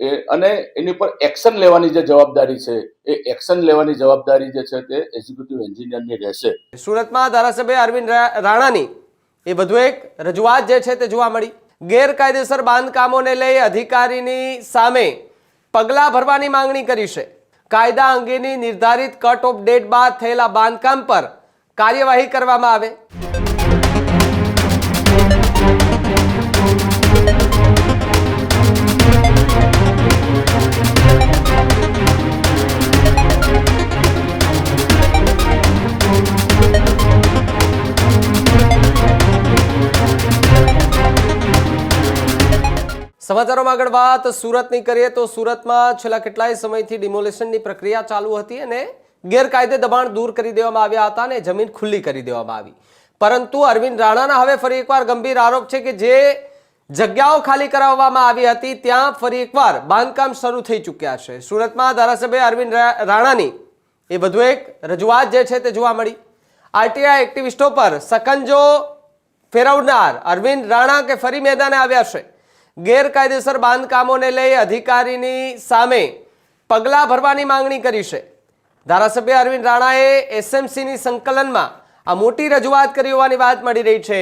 એ અને એની પર એક્શન લેવાની જે જવાબદારી છે, એ એક્શન લેવાની જવાબદારી જે છે તે એક્ઝિક્યુટિવ એન્જિનિયરની રહેશે. સુરતમાં ધારાસભ્ય અરવિંદ રાણાની એ વધુ એક રજૂઆત જે છે તે જોવા મળી. ગેરકાયદેસર બાંધકામોને લઈ અધિકારીની સામે પગલાં ભરવાની માંગણી કરી છે. કાયદા અંગેની નિર્ધારિત કટ ઓફ ડેટ બાદ થયેલા બાંધકામ પર કાર્યવાહી કરવામાં આવે. સમાચારોમાં આગળ વાત, સુરતની કરીએ તો સુરતમાં છેલ્લા કેટલાય સમયથી ડિમોલેશનની પ્રક્રિયા ચાલુ હતી અને ગેરકાયદે દબાણ દૂર કરી દેવામાં આવ્યા હતા અને જમીન ખુલ્લી કરી દેવામાં આવી. પરંતુ અરવિંદ રાણાના હવે ફરી એકવાર ગંભીર આરોપ છે કે જે જગ્યાઓ ખાલી કરાવવામાં આવી હતી, ત્યાં ફરી એકવાર બાંધકામ શરૂ થઈ ચૂક્યા છે. સુરતમાં ધારાસભ્ય અરવિંદ રાણાની એ વધુ એક રજૂઆત જે છે તે જોવા મળી. આરટીઆઈ એક્ટિવિસ્ટો પર સકંજો ફેરવનાર અરવિંદ રાણા કે ફરી મેદાને આવ્યા છે? ગેરકાયદેસર બાંધકામોને લઈ અધિકારીની સામે પગલાં ભરવાની માંગણી કરી છે. ધારાસભ્ય અરવિંદ રાણાએ એસએમસીની સંકલનમાં આ મોટી રજૂઆત કરી હોવાની વાત મળી રહી છે.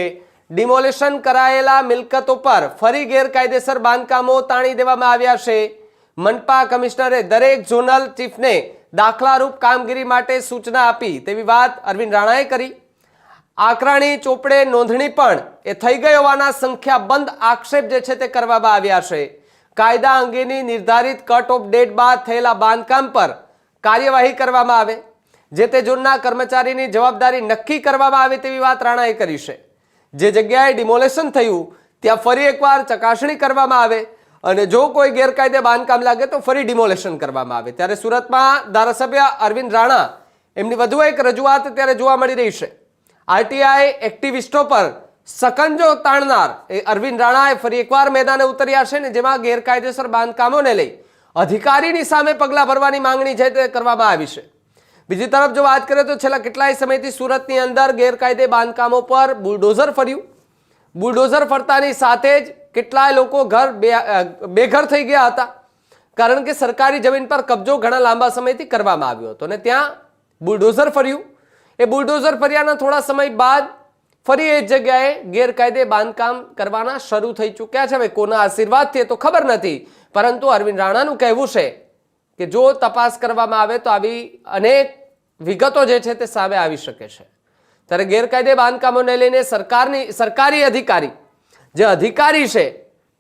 ડિમોલેશન કરાયેલા મિલકતો પર ફરી ગેરકાયદેસર બાંધકામો તાણી દેવામાં આવ્યા છે. મનપા કમિશનરે દરેક ઝોનલ ચીફને દાખલારૂપ કામગીરી માટે સૂચના આપી તેવી વાત અરવિંદ રાણાએ કરી. આકરાણી ચોપડે નોંધણી પણ એ થઈ ગઈ હોવાના સંખ્યાબંધ આક્ષેપ જે છે તે કરવામાં આવ્યા છે. કાયદા અંગેની નિર્ધારિત કટ ઓફ ડેટ બાદ થયેલા બાંધકામ પર કાર્યવાહી કરવામાં આવે, જે તે ઝોનના કર્મચારીની જવાબદારી નક્કી કરવામાં આવે તેવી વાત રાણાએ કરી છે. જે જગ્યાએ ડિમોલેશન થયું, ત્યાં ફરી એકવાર ચકાસણી કરવામાં આવે અને જો કોઈ ગેરકાયદે બાંધકામ લાગે તો ફરી ડિમોલેશન કરવામાં આવે. ત્યારે સુરતમાં ધારાસભ્ય અરવિંદ રાણા એમની વધુ એક રજૂઆત ત્યારે જોવા મળી રહી છે. આરટીઆઈ એક્ટિવિસ્ટો પર સકંજો તાણનાર. એ અરવિંદ રાણાએ ફરી એકવાર મેદાને ઉતર્યા છે ને જેમાં ગેરકાયદેસર બાંધકામોને લઈ અધિકારીની સામે પગલાં ભરવાની માંગણી છે તે કરવામાં આવી છે. બીજી તરફ જો વાત કરીએ તો છેલ્લા કેટલાય સમયથી સુરતની અંદર ગેરકાયદે બાંધકામો પર બુલડોઝર ફર્યું. બુલડોઝર ફરતાની સાથે જ કેટલાય લોકો ઘર બેઘર થઈ ગયા હતા. કારણ કે સરકારી જમીન પર કબજો ઘણા લાંબા સમયથી કરવામાં આવ્યો હતો અને ત્યાં બુલડોઝર ફર્યું. એ બુલડોઝર ફર્યાના થોડા સમય બાદ ફરી એ જગ્યાએ ગેરકાયદે બાંધકામ કરવાના શરૂ થઈ ચૂક્યા છે. હવે કોના આશીર્વાદથી તો ખબર નથી, પરંતુ અરવિંદ રાણાનું કહેવું છે કે જો તપાસ કરવામાં આવે તો આવી અનેક વિગતો જે છે તે સામે આવી શકે છે. ત્યારે ગેરકાયદે બાંધકામોને લઈને સરકારની, સરકારી અધિકારી, જે અધિકારી છે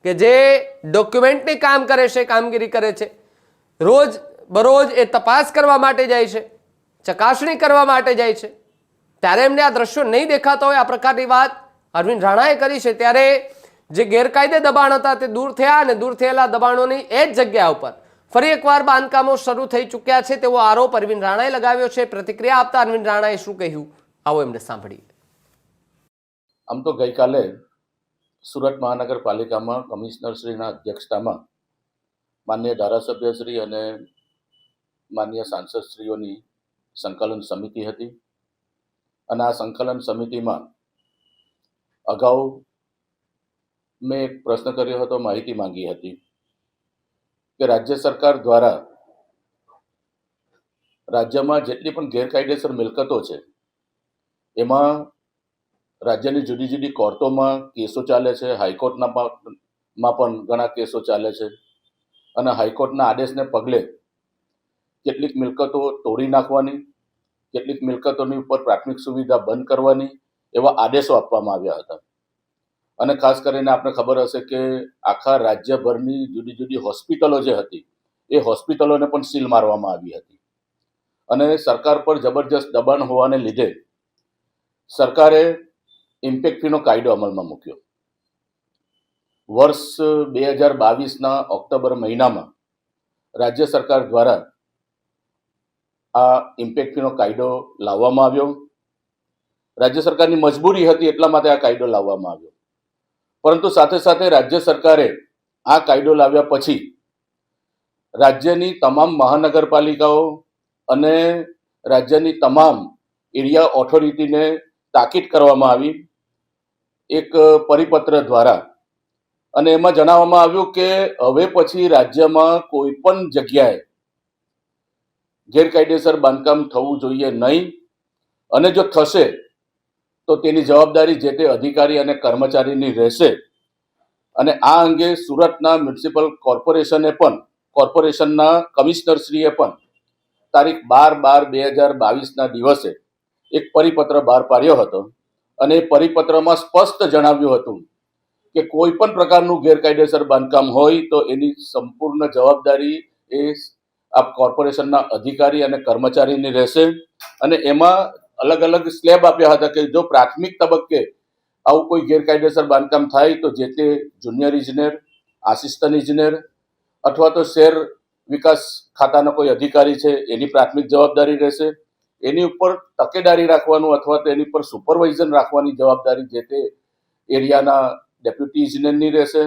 કે જે ડોક્યુમેન્ટની કામ કરે છે, કામગીરી કરે છે, રોજ બરોજ એ તપાસ કરવા માટે જાય છે. ચકાસણી કરવા માટે જાય છે. ત્યારે એમને આ દ્રશ્યો નહીં દેખાતા હોય આ પ્રકારની વાત અરવિંદ રાણાએ કરી છે. ત્યારે જે ગેરકાયદે દબાણ હતા તે દૂર થયા અને દૂર થયેલા દબાણોની એ જ જગ્યા ઉપર ફરી એકવાર બાંધકામો શરૂ થઈ ચૂક્યા છે તેવો આરોપ અરવિંદ રાણાએ લગાવ્યો છે. પ્રતિક્રિયા આપતા અરવિંદ રાણાએ શું કહ્યું? આવો એમને સાંભળીએ. આમ તો ગઈકાલે સુરત મહાનગરપાલિકામાં કમિશનરશ્રીના અધ્યક્ષતામાં માન્ય ધારાસભ્યશ્રી અને માન્ય સાંસદશ્રીઓની સંકલન સમિતિ હતી. અને આ સંકલન સમિતિમાં અગાઉ મેં એક પ્રશ્ન કર્યો હતો, માહિતી માંગી હતી કે રાજ્ય સરકાર દ્વારા રાજ્યમાં જેટલી પણ ગેરકાયદેસર મિલકતો છે, એમાં રાજ્યની જુદી જુદી કોર્ટોમાં કેસો ચાલે છે, હાઈકોર્ટના પણ- ઘણા કેસો ચાલે છે. અને હાઈકોર્ટના આદેશને પગલે કેટલીક મિલકતો તોડી નાખવાની, કેટલીક મિલકતોની ઉપર પ્રાથમિક સુવિધા બંધ કરવાની એવા આદેશો આપવામાં આવ્યા હતા. અને ખાસ કરીને આપણે ખબર હશે કે આખા રાજ્યભરની જુદી જુદી હોસ્પિટલો જે હતી, એ હોસ્પિટલોને પણ સીલ મારવામાં આવી હતી. અને સરકાર પર જબરજસ્ત દબાણ હોવાને લીધે સરકારે ઇમ્પેક્ટ ફીનો કાયદો અમલમાં મૂક્યો. વર્ષ બે હજાર બાવીસના ઓક્ટોબર મહિનામાં રાજ્ય સરકાર દ્વારા આ ઇમ્પેક્ટ ફીનો કાયદો લાવવામાં આવ્યો. રાજ્ય સરકારની મજબૂરી હતી એટલા માટે આ કાયદો લાવવામાં આવ્યો. પરંતુ સાથે સાથે રાજ્ય સરકારે આ કાયદો લાવ્યા પછી રાજ્યની તમામ મહાનગરપાલિકાઓ અને રાજ્યની તમામ એરિયા ઓથોરિટીને તાકીદ કરવામાં આવી. એક પરિપત્ર દ્વારા અને એમાં જણાવવામાં આવ્યું કે હવે પછી રાજ્યમાં કોઈ પણ જગ્યાએ ગેરકાયદેસર બાંધકામ થવું જોઈએ નહીં. અને જો થશે, તો તેની જવાબદારી જે તે અધિકારી અને કર્મચારીની રહેશે. અને આ અંગે સુરતના મ્યુનિસિપલ કોર્પોરેશને પણ, કોર્પોરેશનના કમિશનરશ્રીએ પણ તારીખ બાર બાર બે હજાર બાવીસના દિવસે એક પરિપત્ર બહાર પાડ્યો હતો. અને એ પરિપત્રમાં સ્પષ્ટ જણાવ્યું હતું કે કોઈ પણ પ્રકારનું ગેરકાયદેસર બાંધકામ હોય તો એની સંપૂર્ણ જવાબદારી એ આ કોર્પોરેશનના અધિકારી અને કર્મચારીની રહેશે અને એમાં અલગ અલગ સ્લેબ આપ્યા હતા કે જો પ્રાથમિક તબક્કે આવું કોઈ ગેરકાયદેસર બાંધકામ થાય તો જે તે જુનિયર ઇજનેર, આસિસ્ટન્ટ ઇજનેર અથવા તો શહેર વિકાસ ખાતાના કોઈ અધિકારી છે, એની પ્રાથમિક જવાબદારી રહેશે. એની ઉપર તકેદારી રાખવાનું અથવા તો એની પર સુપરવાઇઝન રાખવાની જવાબદારી જે તે એરિયાના ડેપ્યુટી ઇજનેરની રહેશે.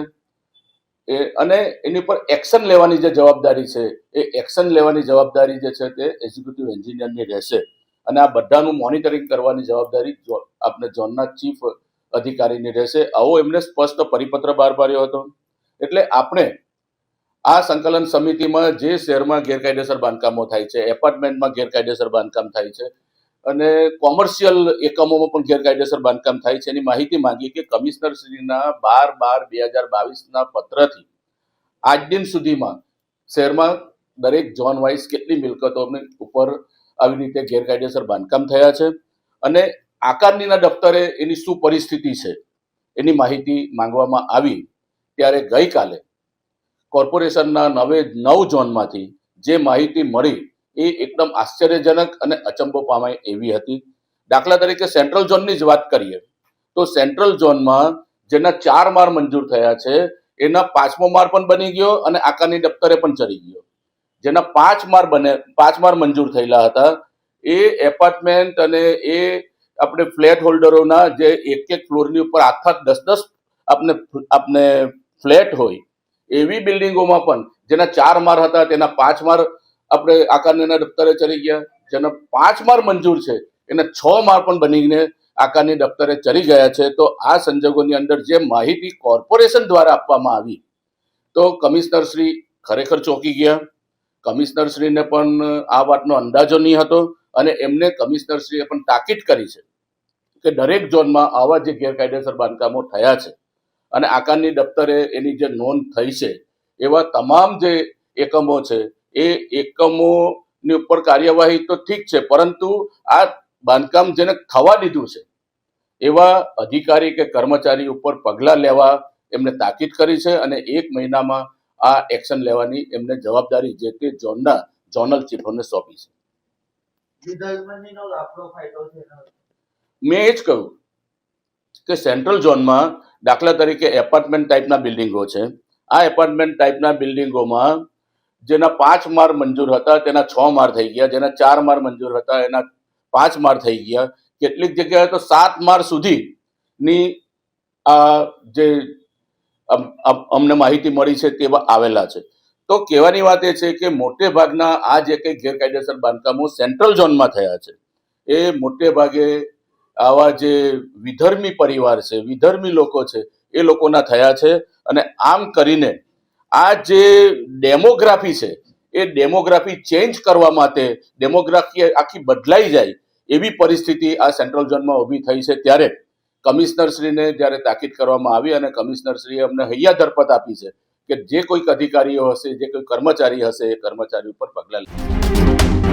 એ અને એની પર એક્શન લેવાની જે જવાબદારી છે, એ એક્શન લેવાની જવાબદારી જે છે તે એક્ઝિક્યુટિવ એન્જિનિયરની રહેશે. અને આ બધાનું મોનિટરિંગ કરવાની જવાબદારી આપણે ઝોનના ચીફ અધિકારીની રહેશે. આવો એમને સ્પષ્ટ પરિપત્ર બહાર પાડ્યો હતો. એટલે આપણે આ સંકલન સમિતિમાં જે શહેરમાં ગેરકાયદેસર બાંધકામો થાય છે એપાર્ટમેન્ટમાં ગેરકાયદેસર બાંધકામ થાય છે અને કોમર્શિયલ એકમોમાં પણ ગેરકાયદેસર બાંધકામ થાય છે. એની માહિતી માંગી કે કમિશનર શ્રીના બાર બાર બે હજાર બાવીસના પત્રથી આજ દિન સુધીમાં શહેરમાં દરેક ઝોન વાઇઝ કેટલી મિલકતોની ઉપર આવી રીતે ગેરકાયદેસર બાંધકામ થયા છે અને આકારણીના દફતરે એની શું પરિસ્થિતિ છે એની માહિતી માંગવામાં આવી ત્યારે ગઈકાલે કોર્પોરેશનના નવે નવ ઝોનમાંથી જે માહિતી મળી એ એકદમ આશ્ચર્યજનક અને અચંબો પામાય એવી હતી. દાખલા તરીકે સેન્ટ્રલ ઝોનની જ વાત કરીએ, તો સેન્ટ્રલ ઝોનમાં જેના ચાર માર મંજૂર થયા છે, એના પાંચમો માર પણ બની ગયો અને આકારની દફતરે પણ ચડી ગયો. જેના પાંચ માર બને, પાંચ માર મંજૂર થયેલા હતા. એ એપાર્ટમેન્ટ અને એ આપણે ફ્લેટ હોલ્ડરોના જે એક એક ફ્લોરની ઉપર આખા દસ દસ આપને આપને ફ્લેટ હોય, એવી બિલ્ડિંગોમાં પણ જેના ચાર માર હતા, તેના પાંચ માર આપણે આકારણીના દફતરે ચડી ગયા, જેના પાંચ માર મંજૂર છે, એને છ માર પણ બનીને આકારની દફતરે ચડી ગયા છે, તો આ સંજોગોની અંદર જે માહિતી કોર્પોરેશન દ્વારા આપવામાં આવી, તો કમિશનર શ્રી ખરેખર ચોંકી ગયા, કમિશનર શ્રીને પણ આ વાતનો અંદાજો નહીં હતો, અને એમને કમિશનર શ્રીએ પણ તાકીદ કરી છે, કે દરેક ઝોનમાં આવા જે ગેરકાયદેસર બાંધકામો થયા છે, અને આકારની દફતરે એની જે નોંધ થઈ છે, એવા તમામ જે એકમો છે એ એકમોની ઉપર કાર્યવાહી તો ઠીક છે પરંતુ આ બાંધકામ જેને થવા દીધું છે એવા અધિકારી કે કર્મચારી ઉપર પગલાં લેવા એમને તાકીદ કરી છે અને એક મહિનામાં આ એક્શન લેવાની એમને જવાબદારી જે તે ઝોનના ઝોનલ ચીફોને સોંપી છે. મેં એ જ કહ્યું કે સેન્ટ્રલ ઝોનમાં દાખલા તરીકે એપાર્ટમેન્ટ ટાઈપના બિલ્ડિંગો છે આ એપાર્ટમેન્ટ ટાઈપના બિલ્ડિંગોમાં જેના પાંચ માર મંજૂર હતા, તેના છ માર થઈ ગયા, જેના ચાર માર મંજૂર હતા, એના પાંચ માર થઈ ગયા. કેટલીક જગ્યાએ તો સાત માર સુધીની આ જે અમ- અમ- અમને માહિતી મળી છે તેવા આવેલા છે. તો કહેવાની વાત એ છે કે મોટે ભાગના આ જે કંઈ ગેરકાયદેસર બાંધકામો સેન્ટ્રલ ઝોનમાં થયા છે, એ મોટે ભાગે આવા જે વિધર્મી પરિવાર છે, વિધર્મી લોકો છે, એ લોકોના થયા છે અને આમ કરીને આ જે ડેમોગ્રાફી છે, એ ડેમોગ્રાફી ચેન્જ કરવા માટે ડેમોગ્રાફી આખી બદલાઈ જાય એવી પરિસ્થિતિ આ સેન્ટ્રલ ઝોનમાં ઊભી થઈ છે ત્યારે. કમિશનરશ્રીને જ્યારે તાકીદ કરવામાં આવી અને કમિશનરશ્રીએ અમને હૈયા ધરપત આપી છે કે જે કોઈક અધિકારીઓ હશે, જે કોઈ કર્મચારી હશે, એ કર્મચારી ઉપર પગલાં લે.